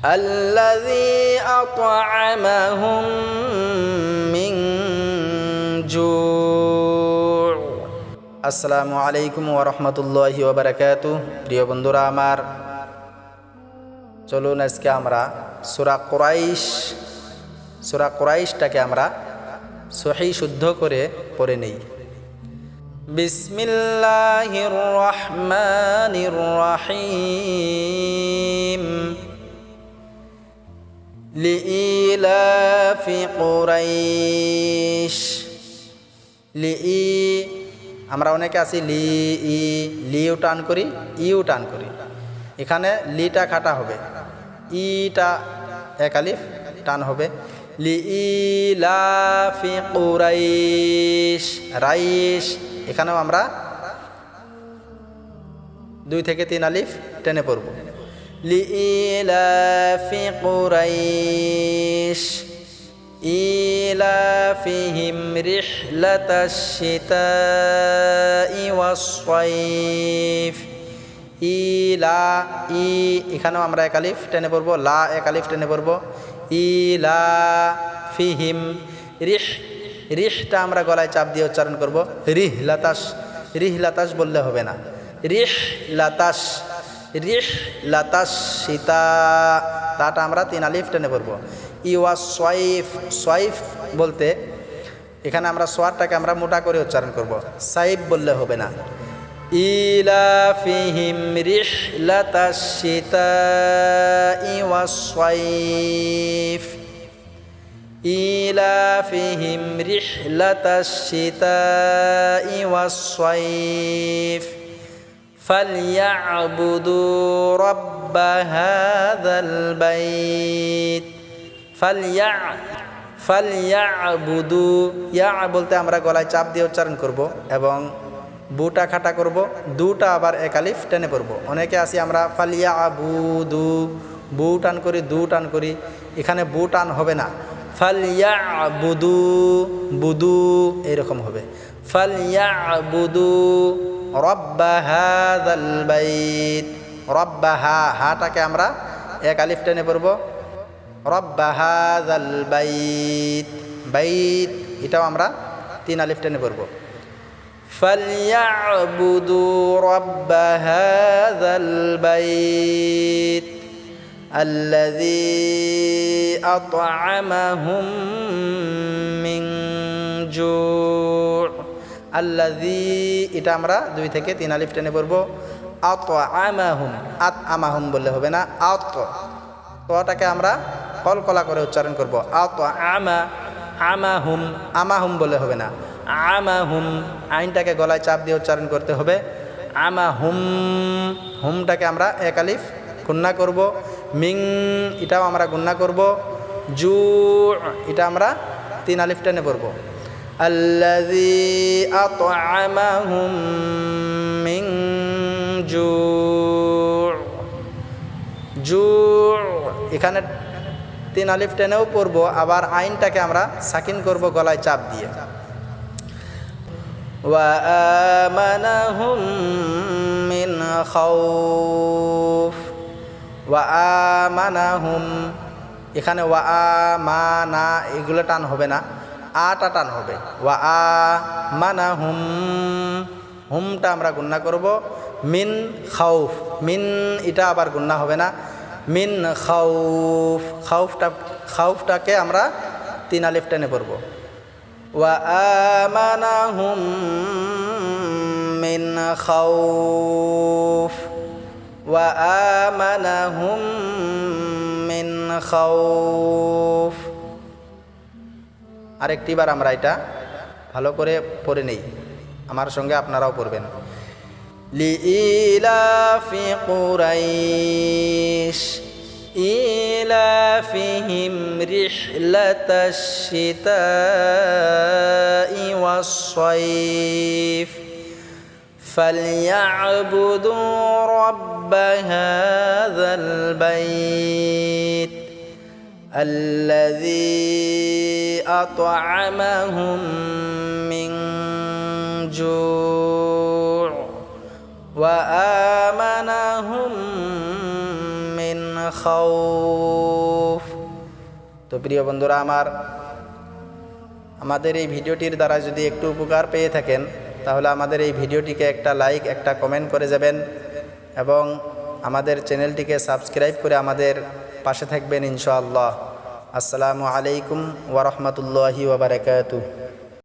الذي أطعمهم من جوع আসসালামু আলাইকুম ওরহমতুল্লাহি ওবরাকাতু প্রিয় বন্ধুরা আমার চলুন আজকে আমরা সুরা কোরাইশ সুরা কোরাইশটাকে আমরা সহি শুদ্ধ করে পড়ে নেই বিসমিল্লাহির রহমানির রহিম لإيلاف قريش লিই আমরা অনেকে আছি লি ই লিও টান করি ইউ টান করি এখানে লিটা খাটা হবে ইটা এক আলিফ টান হবে লি ইলাফি কুরাইশ রাইশ এখানেও আমরা দুই থেকে তিন আলিফ টেনে পড়ব লি ইলাফি কুরাইশ إيلافهم رحلة الشتاء والصيف ইলা ই এখানেও আমরা একালিফ টেনে পড়বো লা একালিফ টেনে পড়বো ইলা ফিহিম রিহ রিহটা আমরা গলায় চাপ দিয়ে উচ্চারণ করব রিহ লাতাস রিহ লাতাস বললে হবে না রিহ লাতাস রিহ লাতাস সীতা। তাটা আমরা তিন আলিফ টেনে পড়ব। ইওয়া সোয়াইফ সোয়াইফ বলতে এখানে আমরা সোয়ারটাকে আমরা মোটা করে উচ্চারণ করব। সাইফ বললে হবে না। ইলাফিহিম রিহলাতাশিতা ইওয়া সোয়াইফ ইলাফিহিম রিহলাতাশিতা ইওয়া সোয়াইফ فليعبدوا رب هذا البيت ফালিয়া ফালিয়া বুদু ইয়া বলতে আমরা গলায় চাপ দিয়ে উচ্চারণ করব এবং বুটা খাটা করব দুটা আবার একালিফ টেনে পড়ব অনেকে আসি আমরা ফালিয়া বুদু বু টান করি দু টান করি এখানে বু টান হবে না ফালিয়া বুদু বুদু এরকম হবে ফালিয়া বুদু রব্বা হাদাল বাইত রব্বা হা হাটাকে আমরা এক আলিফ টেনে পড়বো রব্বা হাজাল বাইত বাইত এটাও আমরা তিন আলিফ টেনে পড়ব فليعبدوا رب هذا البيت الذي أطعمهم من جوع আল্লাদি এটা আমরা দুই থেকে তিন আলিফ টেনে পড়ব। আত আমাহুম আত আমাহুম বললে হবে না, আত। তটাকে আমরা কলকলা করে উচ্চারণ করব। আত আমা আমাহুম আমাহুম বলে হবে না। আমাহুম, আইনটাকে গলায় চাপ দিয়ে উচ্চারণ করতে হবে। আমাহুম, হুমটাকে আমরা এক আলিফ গুন্না করব। মিং, এটাও আমরা গুন্না করব। জু, এটা আমরা তিন আলিফ টেনে পড়ব। আল্লাযী আত'আমাহুম মিন জু জু এখানে তিন আলিফ টেনেও পড়ব আবার আইনটাকে আমরা সাকিন করব গলায় চাপ দিয়ে وآمنهم من خوف وآمنهم এখানে ওয়া আ মা না এগুলো টান হবে না আটা টান হবে। ওয়া আ মানা হুম, হুমটা আমরা গুন্না করব। মিন খাউফ, মিন এটা আবার গুন্না হবে না। মিন খাউফ, খাউফটা, খাউফটাকে আমরা তিন আলিফ টেনে পড়ব। ওয়া আমানাহুম মিন খাউফ। ওয়া আমানাহুম মিন খাউফ। আরেকটিবার আমরা এটা ভালো করে পড়ে নেই আমার সঙ্গে আপনারাও পড়বেন لإيلاف قريش إيلافهم رحلة الشتاء والصيف فليعبدوا رب هذا البيت الذي أطعمهم من جوع وآمنهم من খাউফ তো প্রিয় বন্ধুরা আমার আমাদের এই ভিডিওটির দ্বারা যদি একটু উপকার পেয়ে থাকেন তাহলে আমাদের এই ভিডিওটিকে একটা লাইক একটা কমেন্ট করে যাবেন এবং আমাদের চ্যানেলটিকে সাবস্ক্রাইব করে আমাদের পাশে থাকবেন ইনশাআল্লাহ। আসসালামু আলাইকুম ওরহমতুল্লাহি ওবরাকাতুহ